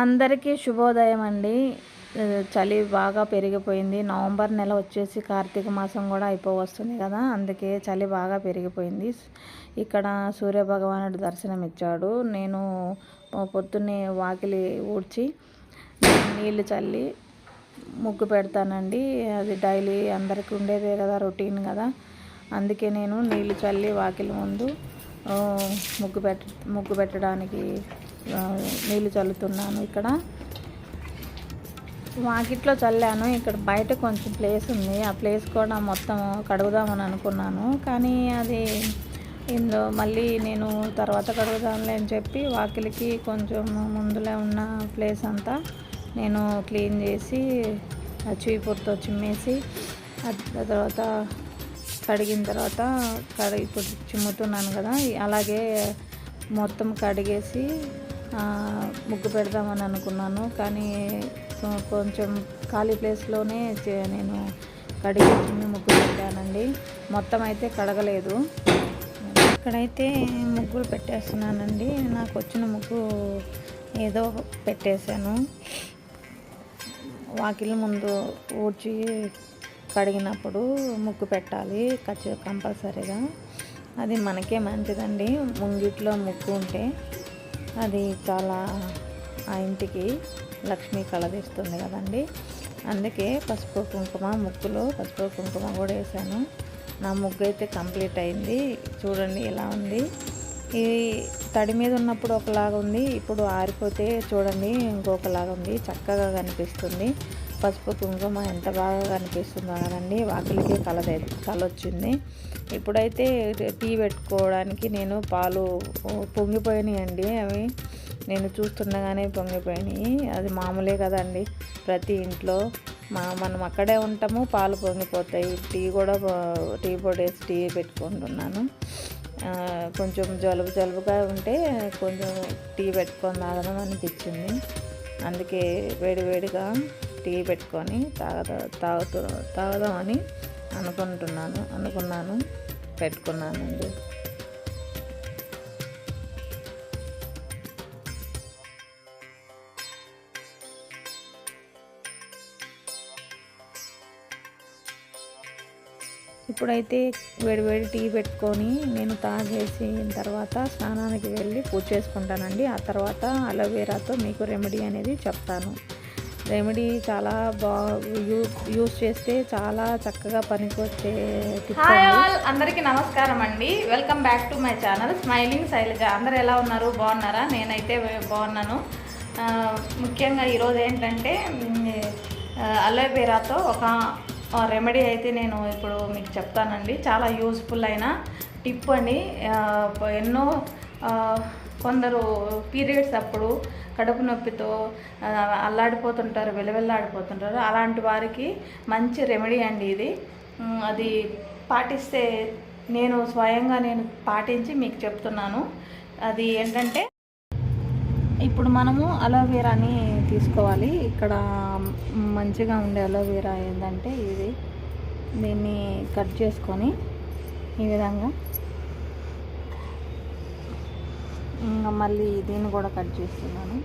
అందరికీ శుభోదయం అండి. చలి బాగా పెరిగిపోయింది. నవంబర్ నెల వచ్చేసి కార్తీక మాసం కూడా అయిపో వస్తుంది కదా. అందుకే చలి బాగా పెరిగిపోయింది. ఇక్కడ సూర్యభగవానుడు దర్శనం ఇచ్చాడు నేను పొద్దున్నే వాకిలి ఊడ్చి నీళ్ళు చల్లి ముగ్గు పెడతానండి. అది డైలీ అందరికీ ఉండేదే కదా రొటీన్ కదా. అందుకే నేను నీళ్ళు చల్లి వాకిలి ముందు ముగ్గు పెట్ట ముగ్గు పెట్టడానికి నీళ్ళు చల్లుతున్నాను ఇక్కడ. వాకిట్లో చల్లాను. ఇక్కడ బయట కొంచెం ప్లేస్ ఉంది. ఆ ప్లేస్ కూడా మొత్తం కడుగుదామని అనుకున్నాను. కానీ అది ఇందులో మళ్ళీ నేను తర్వాత కడుగుదాంలే అని చెప్పి వాకిలికి కొంచెం ముందులే ఉన్న ప్లేస్ అంతా నేను క్లీన్ చేసి చీపురుతో చిమ్మేసి తర్వాత కడిగిన తర్వాత కడిగి ఇప్పుడు చిమ్ముతున్నాను కదా. అలాగే మొత్తం కడిగేసి ముగ్గు పెడదామని అనుకున్నాను. కానీ కొంచెం ఖాళీ ప్లేస్లోనే నేను కడిగి ముగ్గు పెట్టానండి. మొత్తం అయితే కడగలేదు. ఇక్కడైతే ముగ్గులు పెట్టేస్తున్నానండి. నాకు వచ్చిన ముగ్గు ఏదో పెట్టేశాను. వాకిలి ముందు ఊడ్చి కడిగినప్పుడు ముగ్గు పెట్టాలి. ఖచ్చితంగా కంపల్సరీగా. అది మనకే మంచిదండి. ముంగిట్లో ముగ్గు ఉంటే. అది చాలా ఆ ఇంటికి లక్ష్మి కలదిస్తుంది కదండి. అందుకే పసుపు కుంకుమ ముగ్గులో పసుపు కుంకుమ కూడా వేసాను. నా ముగ్గు అయితే కంప్లీట్ అయింది. చూడండి ఎలా ఉంది. ఈ తడి మీద ఉన్నప్పుడు ఒకలాగా ఉంది. ఇప్పుడు ఆరిపోతే చూడండి ఇంకొకలాగా ఉంది. చక్కగా కనిపిస్తుంది. పసుపు కుంకుమ ఎంత బాగా కనిపిస్తుందో కదండి వాకిలికి కలదే కల వచ్చింది ఇప్పుడైతే టీ పెట్టుకోవడానికి నేను పాలు పొంగిపోయినాయండి. అవి నేను చూస్తుండగానే పొంగిపోయినాయి. అది మామూలే కదండి ప్రతి ఇంట్లో. మా మనం అక్కడే ఉంటాము పాలు పొంగిపోతాయి. టీ కూడా టీ పొడి వేసి టీ పెట్టుకుంటున్నాను. కొంచెం జలుబు జలుబుగా ఉంటే కొంచెం టీ పెట్టుకొని తాగడం అనిపించింది. అందుకే వేడి వేడిగా టీ పెట్టుకొని తాగదా తాగుతూ తాగదామని అనుకుంటున్నాను అనుకున్నాను పెట్టుకున్నానండి ఇప్పుడైతే వేడివేడి టీ పెట్టుకొని నేను తాగేసిన తర్వాత స్నానానికి వెళ్ళి పూజ చేసుకుంటానండి. ఆ తర్వాత అలోవేరాతో మీకు రెమెడీ అనేది చెప్తాను. రెమెడీ చాలా బాగా యూస్ చేస్తే చాలా చక్కగా పనికొచ్చే హాయ్ ఆల్ అందరికీ నమస్కారం అండి. Welcome back to my channel. Smiling Shailaja అందరు ఎలా ఉన్నారు? బాగున్నారా? నేనైతే బాగున్నాను. ముఖ్యంగా ఈరోజు ఏంటంటే అలోవేరాతో ఒక రెమెడీ అయితే నేను ఇప్పుడు మీకు చెప్తానండి. చాలా యూస్ఫుల్ అయిన టిప్ అండి. ఎన్నో కొందరు పీరియడ్స్ అప్పుడు కడుపు నొప్పితో అల్లాడిపోతుంటారు వెలవెల్లాడిపోతుంటారు. అలాంటి వారికి మంచి రెమెడీ అండి ఇది. అది పాటిస్తే నేను స్వయంగా నేను పాటించి మీకు చెప్తున్నాను. అది ఏంటంటే ఇప్పుడు మనము అలోవేరాని తీసుకోవాలి. ఇక్కడ మంచిగా ఉండే అలోవేరా ఏంటంటే ఇది. దీన్ని కట్ చేసుకొని ఈ విధంగా మళ్ళీ దీన్ని కూడా కట్ చేస్తున్నాను.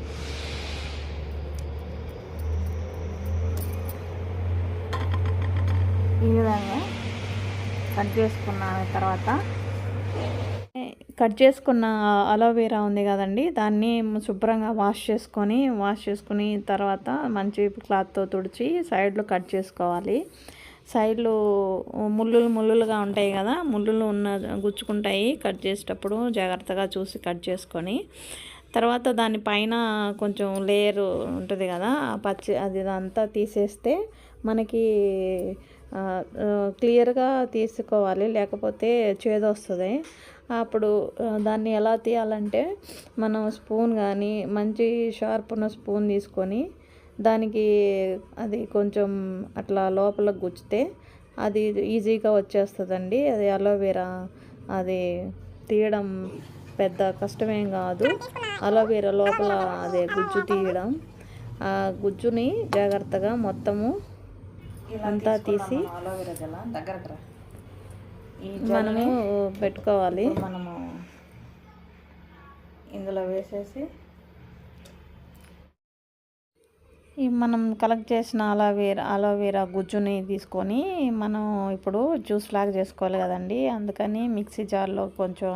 ఈ విధంగా కట్ చేసుకున్న తర్వాత. కట్ చేసుకున్న అలోవేరా ఉంది కదండి దాన్ని శుభ్రంగా వాష్ చేసుకొని వాష్ చేసుకుని తర్వాత మంచి క్లాత్తో తుడిచి సైడ్లో కట్ చేసుకోవాలి. సైడ్లు ముళ్ళులు ముళ్ళులుగా ఉంటాయి కదా ముళ్ళులు ఉన్న గుచ్చుకుంటాయి కట్ చేసేటప్పుడు జాగ్రత్తగా చూసి కట్ చేసుకొని. తర్వాత దాని పైన కొంచెం లేయర్ ఉంటుంది కదా పచ్చి అది అంతా తీసేస్తే మనకి క్లియర్గా తీసుకోవాలి లేకపోతే చేదొస్తుంది అప్పుడు దాన్ని ఎలా తీయాలంటే మనం స్పూన్ కానీ మంచి షార్ప్ ఉన్న స్పూన్ తీసుకొని దానికి అది కొంచెం అట్లా లోపల గుచ్చితే అది ఈజీగా వచ్చేస్తుందండి. అది అలోవెరా అది తీయడం పెద్ద కష్టమేం కాదు. అలోవెరా లోపల అదే గుజ్జు తీయడం. ఆ గుజ్జుని జాగ్రత్తగా మొత్తము అంతా తీసి మనము పెట్టుకోవాలి. మనము ఇందులో వేసేసి ఈ మనం కలెక్ట్ చేసిన అలోవేరా అలోవేరా గుజ్జుని తీసుకొని మనం ఇప్పుడు జ్యూస్ లాగా చేసుకోవాలి కదండి. అందుకని మిక్సీ జార్లో కొంచెం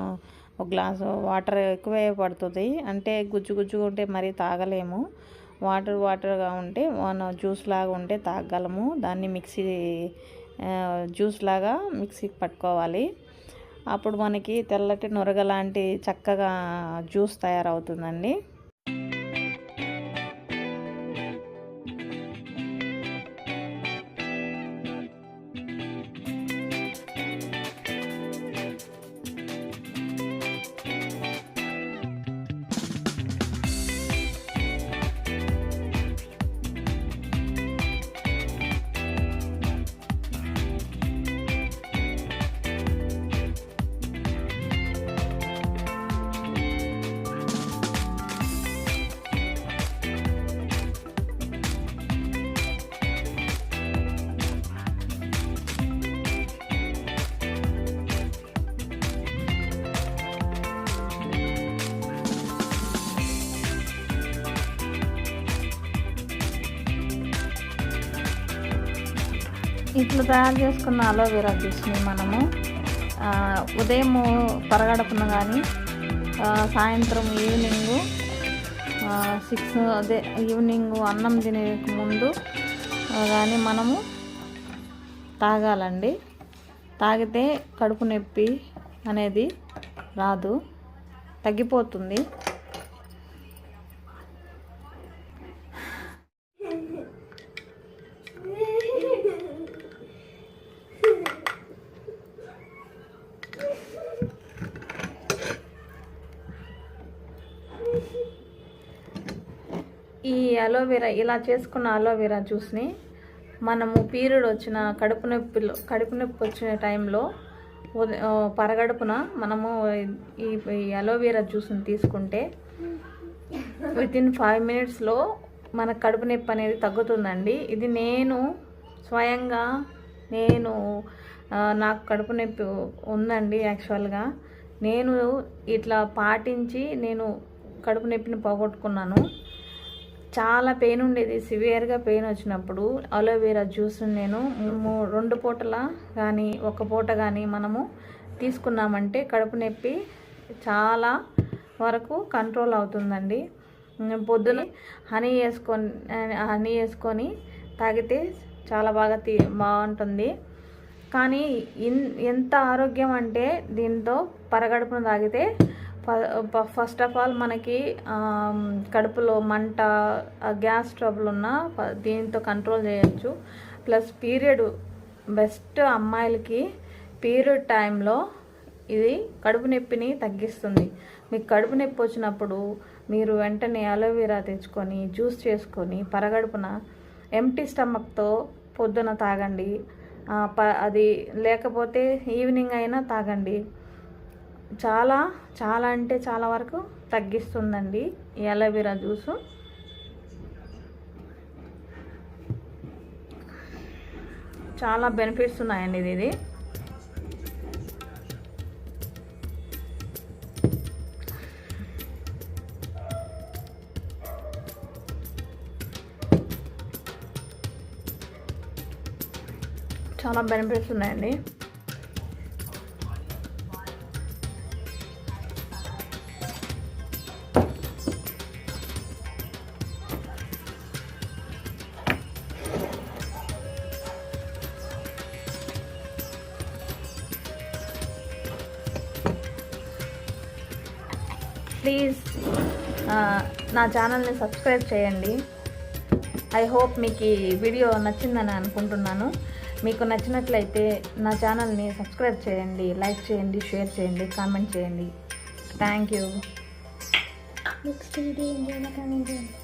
ఒక గ్లాసు వాటర్ ఎక్కువే పడుతుంది. అంటే గుజ్జు గుజ్జుగా ఉంటే మరీ తాగలేము. వాటర్ వాటర్గా ఉంటే మనం జ్యూస్ లాగా ఉంటే తాగలము దాన్ని మిక్సీ జ్యూస్ లాగా మిక్సీకి పట్టుకోవాలి. అప్పుడు మనకి తెల్లటి నొరగ లాంటి చక్కగా జ్యూస్ తయారవుతుందండి. ఇట్లా తయారు చేసుకున్న అలోవెరా జ్యూస్ని మనము ఉదయము ఉదయం కానీ సాయంత్రం ఈవినింగు సిక్స్ అదే ఈవినింగ్ అన్నం తినే ముందు కానీ మనము తాగాలండి. తాగితే కడుపు నొప్పి అనేది రాదు. తగ్గిపోతుంది. ఈ అలోవెరా ఇలా చేసుకున్న అలోవెరా జ్యూస్ని మనము పీరియడ్ వచ్చిన కడుపు నొప్పిలో కడుపు నొప్పి వచ్చిన టైంలో పరగడుపున మనము ఈ ఈ అలోవెరా జ్యూస్ని తీసుకుంటే వితిన్ ఫైవ్ మినిట్స్లో మన కడుపు నొప్పి అనేది తగ్గుతుందండి. ఇది నేను స్వయంగా నేను నాకు కడుపు నొప్పి ఉందండి యాక్చువల్గా నేను ఇట్లా పాటించి నేను కడుపు నొప్పిని పోగొట్టుకున్నాను. చాలా పెయిన్ ఉండేది సివియర్గా పెయిన్ వచ్చినప్పుడు. అలోవెరా జ్యూస్ నేను రెండు పూటల కానీ ఒక పూట కానీ మనము తీసుకున్నామంటే కడుపు నొప్పి చాలా వరకు కంట్రోల్ అవుతుందండి. పొద్దున హనీ వేసుకొని హనీ వేసుకొని తాగితే చాలా బాగా తీ బాగుంటుంది. కానీ ఇన్ ఎంత ఆరోగ్యం అంటే దీంతో పరగడుపును తాగితే ఫస్ట్ ఆఫ్ ఆల్ మనకి కడుపులో మంట గ్యాస్ ట్రబుల్ ఉన్న దీంతో కంట్రోల్ చేయొచ్చు. ప్లస్ పీరియడ్ బెస్ట్ అమ్మాయిలకి పీరియడ్ టైంలో ఇది కడుపు నొప్పిని తగ్గిస్తుంది. మీకు కడుపు నొప్పి వచ్చినప్పుడు మీరు వెంటనే అలోవెరా తెచ్చుకొని జ్యూస్ చేసుకొని పరగడుపున ఎంటీ స్టమక్తో పొద్దున తాగండి. ప అది లేకపోతే ఈవినింగ్ అయినా తాగండి. చాలా చాలా అంటే చాలా వరకు తగ్గిస్తుందండి ఈ అలోవెరా జ్యూసు. చాలా బెనిఫిట్స్ ఉన్నాయండి ఇది ఇది. చాలా బెనిఫిట్స్ ఉన్నాయండి. ప్లీజ్ నా ఛానల్ని సబ్స్క్రైబ్ చేయండి. ఐ హోప్ మీకు ఈ వీడియో నచ్చిందని అనుకుంటున్నాను. మీకు నచ్చినట్లయితే నా ఛానల్ని సబ్స్క్రైబ్ చేయండి లైక్ చేయండి షేర్ చేయండి కామెంట్ చేయండి. Thank you. Next video comment చేయండి.